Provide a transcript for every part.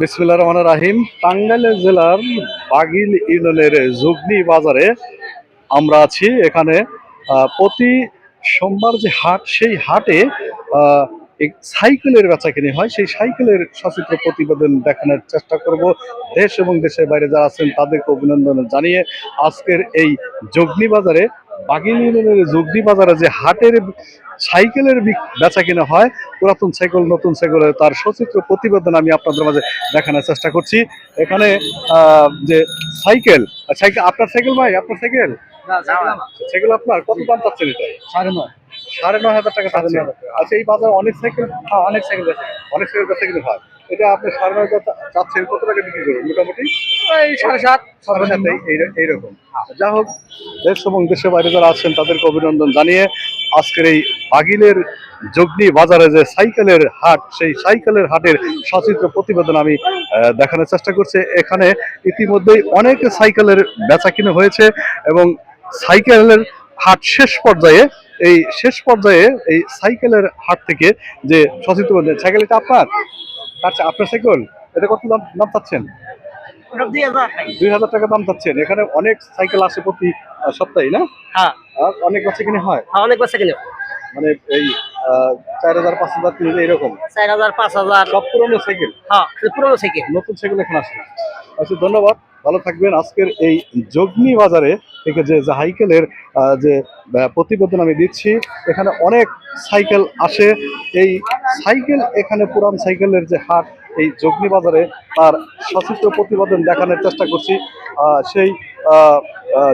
বিসমিল্লা রহমান রাহিম। টাঙ্গাইল জেলার বাগিল ইউনিয়নের জুগনি বাজারে আমরা আছি। এখানে প্রতি সোমবার যে হাট, সেই হাটে সাইকেলের বেচা কিনে হয়। সেই সাইকেলের সচিত্র প্রতিবেদন দেখানোর চেষ্টা করব। দেশ এবং দেশের বাইরে যারা আছেন, তাদেরকে অভিনন্দন জানিয়ে আজকের এই জগনি বাজারে, বাগিল ইউনিয়নের জগনি বাজারে যে হাটের সাইকেলের বেচা কিনা হয়। পুরাতন সাইকেল নতুন সাইকেলের তার সচিত্র প্রতিবেদন আমি আপনাদের মাঝে দেখানোর চেষ্টা করছি। এখানে যে সাইকেল সাইকেল আপনার সাইকেল ভাই আপনার সাইকেল? সাইকেল আপনার? কত দাম চাচ্ছেন এটা? সাড়ে নয়। সাড়ে নয় হাজার টাকা চাচ্ছেন। আচ্ছা এই বাজারে অনেক সাইকেল হ্যাঁ অনেক সাইকেল অনেক সাইকেল বেচা কিনা হয়। এটা আপনি সাড়ে নয় চাচ্ছেন কত টাকা বিক্রি করবেন মোটামুটি? এই সাড়ে সাত সাড়ে সাথে এইরকম। যা হোক দেশ এবং দেশের বাইরে যারা আছেন তাদেরকে অভিনন্দন জানিয়ে আজকের এই বাগিলের জগনি বাজারে যে সাইকেলের হাট সেই সাইকেলের হাটের সচিত্র প্রতিবেদন আমি দেখানোর চেষ্টা করছি। এখানে ইতিমধ্যেই অনেক সাইকেলের বেচা কিনে হয়েছে এবং সাইকেলের হাট শেষ পর্যায়ে এই শেষ পর্যায়ে এই সাইকেলের হাট থেকে যে সচিত্র সাইকেল এটা আপনার? আচ্ছা আপনার সাইকেল? এটা কত দাম দাম চাচ্ছেন? ওটা দুই হাজার টাকা দাম চাচ্ছেন। এখানে অনেক সাইকেল আসে প্রতি সপ্তাহে না? হ্যাঁ। অনেক বাচ্চা কিনে হয়? হ্যাঁ অনেক বাচ্চা কিনে মানে এই চার হাজার পাঁচ হাজার তিন এরকম? চার হাজার পাঁচ হাজার। সব পুরনো সাইকেল? হ্যাঁ পুরোনো সাইকেল। নতুন সাইকেল এখন আসে না। আচ্ছা ধন্যবাদ। ভালো থাকবেন। আজকের এই জগনি বাজারে থেকে যে সাইকেলের যে প্রতিবেদন আমি দিচ্ছি এখানে অনেক সাইকেল আসে। এই সাইকেল এখানে পুরান সাইকেলের যে হাট এই জগনি বাজারে তার সচিত্র প্রতিবেদন দেখানোর চেষ্টা করছি। সেই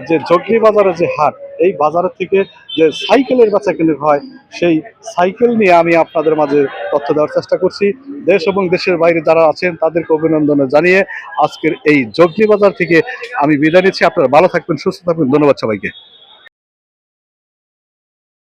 যে জগনি বাজারে যে হাট এই বাজারের থেকে যে সাইকেলের বেচা কিনে হয় সেই সাইকেল নিয়ে আমি আপনাদের মাঝে তথ্য দেওয়ার চেষ্টা করছি। দেশ এবং দেশের বাইরে যারা আছেন, তাদেরকে অভিনন্দন জানিয়ে আজকের এই জগনি বাজার থেকে আমি বিদায় নিচ্ছি। আপনারা ভালো থাকবেন, সুস্থ থাকবেন। ধন্যবাদ সবাইকে।